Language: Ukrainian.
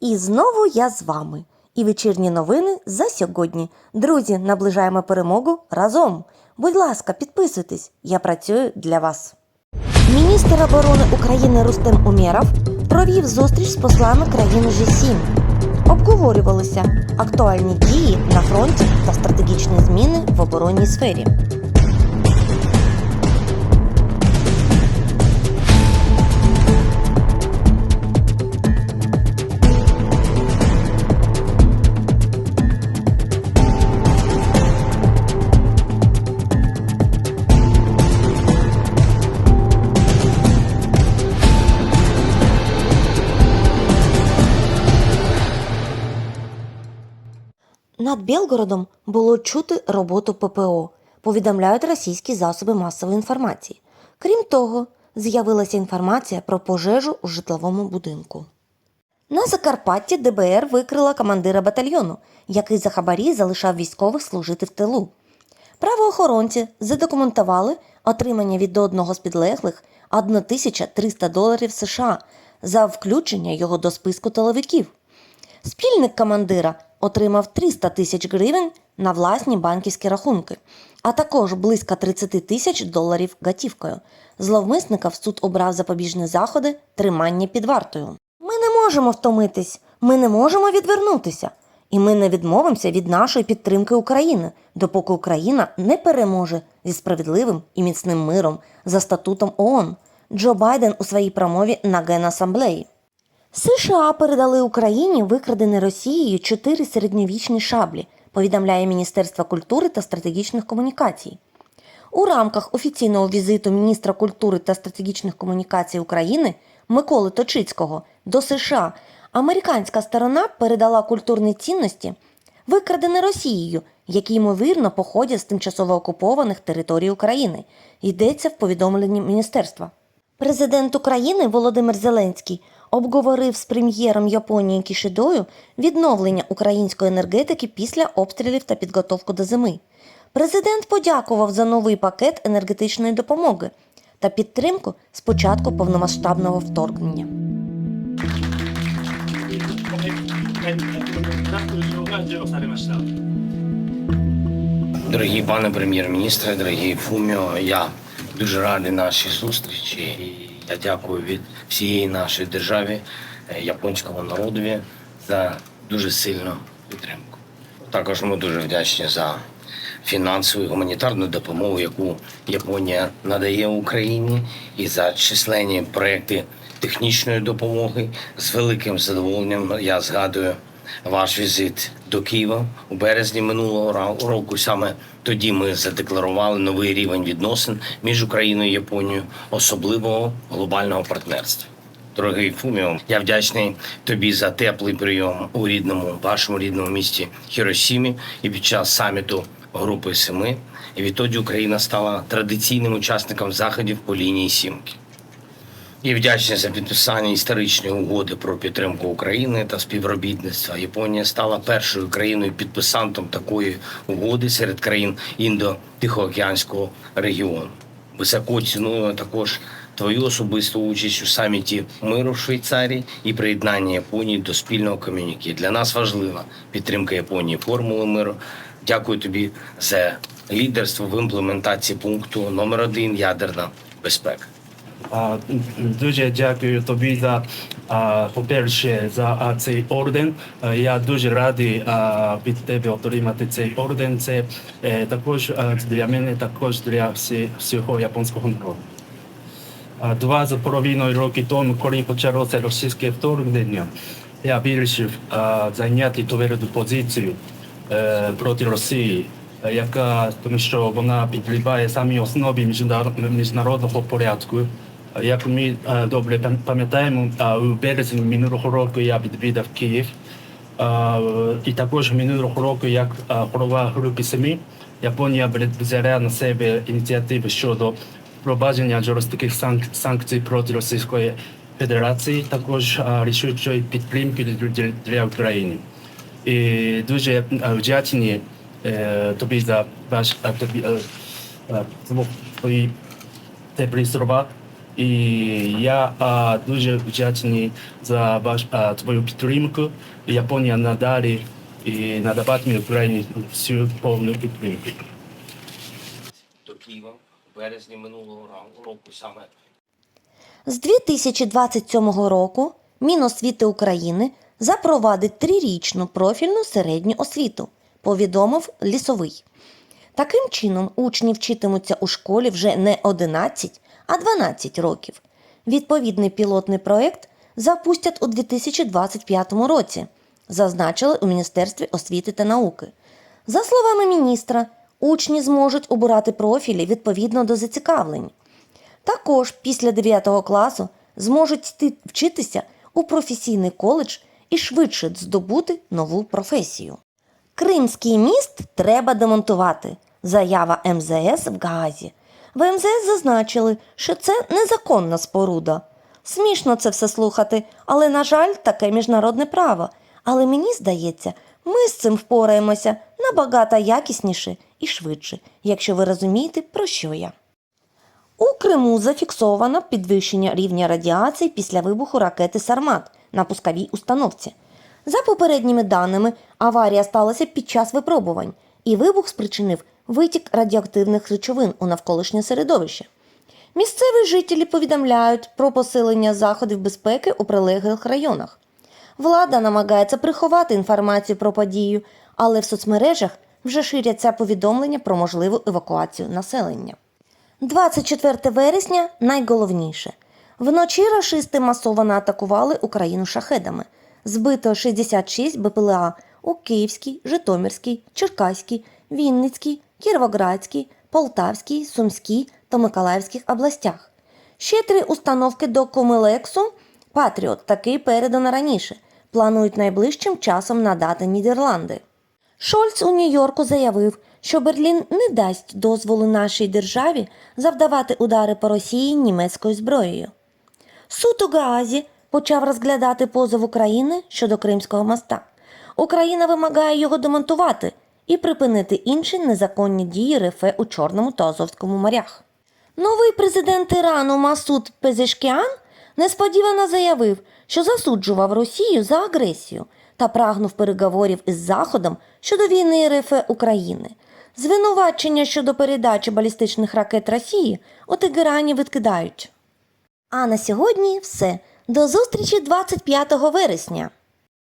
І знову я з вами. І вечірні новини за сьогодні. Друзі, наближаємо перемогу разом. Будь ласка, підписуйтесь, я працюю для вас. Міністр оборони України Рустем Умєров провів зустріч з послами країн G7. Обговорювалися актуальні дії на фронті та стратегічні зміни в оборонній сфері. Над Білгородом було чути роботу ППО, повідомляють російські засоби масової інформації. Крім того, з'явилася інформація про пожежу у житловому будинку. На Закарпатті ДБР викрила командира батальйону, який за хабарі залишав військових служити в тилу. Правоохоронці задокументували отримання від одного з підлеглих 1300 доларів США за включення його до списку тиловиків. Спільник командира отримав 300 тисяч гривень на власні банківські рахунки, а також близько 30 тисяч доларів готівкою. Зловмисника в суд обрав запобіжні заходи тримання під вартою. Ми не можемо втомитись, ми не можемо відвернутися. І ми не відмовимося від нашої підтримки України, допоки Україна не переможе зі справедливим і міцним миром за статутом ООН. Джо Байден у своїй промові на Генасамблеї. США передали Україні викрадені Росією чотири середньовічні шаблі, повідомляє Міністерство культури та стратегічних комунікацій. У рамках офіційного візиту міністра культури та стратегічних комунікацій України Миколи Точицького до США американська сторона передала культурні цінності, викрадені Росією, які ймовірно походять з тимчасово окупованих територій України. Йдеться в повідомленні міністерства. Президент України Володимир Зеленський обговорив з прем'єром Японії Кішидою відновлення української енергетики після обстрілів та підготовку до зими. Президент подякував за новий пакет енергетичної допомоги та підтримку з початку повномасштабного вторгнення. Дорогі пане прем'єр-міністре, дорогі фуміо. Я дуже радий нашій зустрічі. Я дякую від всієї нашої держави, е, японському народові за дуже сильну підтримку. Також ми дуже вдячні за фінансову і гуманітарну допомогу, яку Японія надає Україні, і за численні проекти технічної допомоги. З великим задоволенням я згадую ваш візит до Києва у березні минулого року. Саме тоді ми задекларували новий рівень відносин між Україною і Японією, особливого глобального партнерства. Дорогий Фуміо, я вдячний тобі за теплий прийом у рідному вашому рідному місті Хіросімі і під час саміту Групи Семи. І відтоді Україна стала традиційним учасником заходів по лінії сімки. І вдячний за підписання історичної угоди про підтримку України та співробітництва. Японія стала першою країною підписантом такої угоди серед країн Індо-Тихоокеанського регіону. Високо ціную також твою особисту участь у саміті миру в Швейцарії і приєднання Японії до спільного ком'юніке. Для нас важлива підтримка Японії формули миру. Дякую тобі за лідерство в імплементації пункту номер один ядерна безпека. Дуже дякую тобі за, по-перше, за цей орден. Я дуже радий від тебе отримати цей орден. Це е, також для мене, також для всього японського народу. Два з половиною роки тому, коли почалося російське вторгнення, я вирішив зайняти тверду позицію е, проти Росії, яка тому що вона підриває самі основи міжнародного порядку. Як ми е, добре пам- пам'ятаємо, у березні минулого року я відвідав Київ. І також минулого року, як голова групи СЕМІ, Японія взяла на себе ініціативу щодо впровадження жорстких санкцій проти Російської Федерації, також рішучої підтримки для- України. І дуже вдячні е, тобі за ваш тобі, е, твої теплі слова. І я а, дуже вдячний за ваш, а, твою підтримку. Японія надалі і надаватиме Україні всю повну підтримку. До Києва в березні минулого року саме З 2027 року Міносвіти України запровадить трирічну профільну середню освіту, повідомив Лісовий. Таким чином, учні вчитимуться у школі вже не 11, а 12 років. Відповідний пілотний проєкт запустять у 2025 році, зазначили у Міністерстві освіти та науки. За словами міністра, учні зможуть обирати профілі відповідно до зацікавлень. Також після 9 класу зможуть вчитися у професійний коледж і швидше здобути нову професію. Кримський міст треба демонтувати. Заява МЗС в Гаазі. В МЗС зазначили, що це незаконна споруда. Смішно це все слухати, але, на жаль, таке міжнародне право. Але мені здається, ми з цим впораємося набагато якісніше і швидше, якщо ви розумієте, про що я. У Криму зафіксовано підвищення рівня радіації після вибуху ракети Сармат на пусковій установці. За попередніми даними, аварія сталася під час випробувань, і вибух спричинив витік радіоактивних речовин у навколишнє середовище. Місцеві жителі повідомляють про посилення заходів безпеки у прилеглих районах. Влада намагається приховати інформацію про подію, але в соцмережах вже ширяться повідомлення про можливу евакуацію населення. 24 вересня найголовніше. Вночі рашисти масово атакували Україну шахедами. Збито 66 БПЛА у Київській, Житомирській, Черкаській, Вінницькій, Кіровоградській, Полтавській, Сумській та Миколаївських областях. Ще три установки до Комелексу Патріот такий передано раніше. Планують найближчим часом надати Нідерланди. Шольц у Нью-Йорку заявив, що Берлін не дасть дозволу нашій державі завдавати удари по Росії німецькою зброєю. Суд у Гаазі почав розглядати позов України щодо Кримського моста. Україна вимагає його демонтувати і припинити інші незаконні дії РФ у Чорному та Азовському морях. Новий президент Ірану Масуд Пезешкіан несподівано заявив, що засуджував Росію за агресію та прагнув переговорів із Заходом щодо війни РФ України. Звинувачення щодо передачі балістичних ракет Росії у Тегерані відкидають. А на сьогодні все. До зустрічі 25 вересня.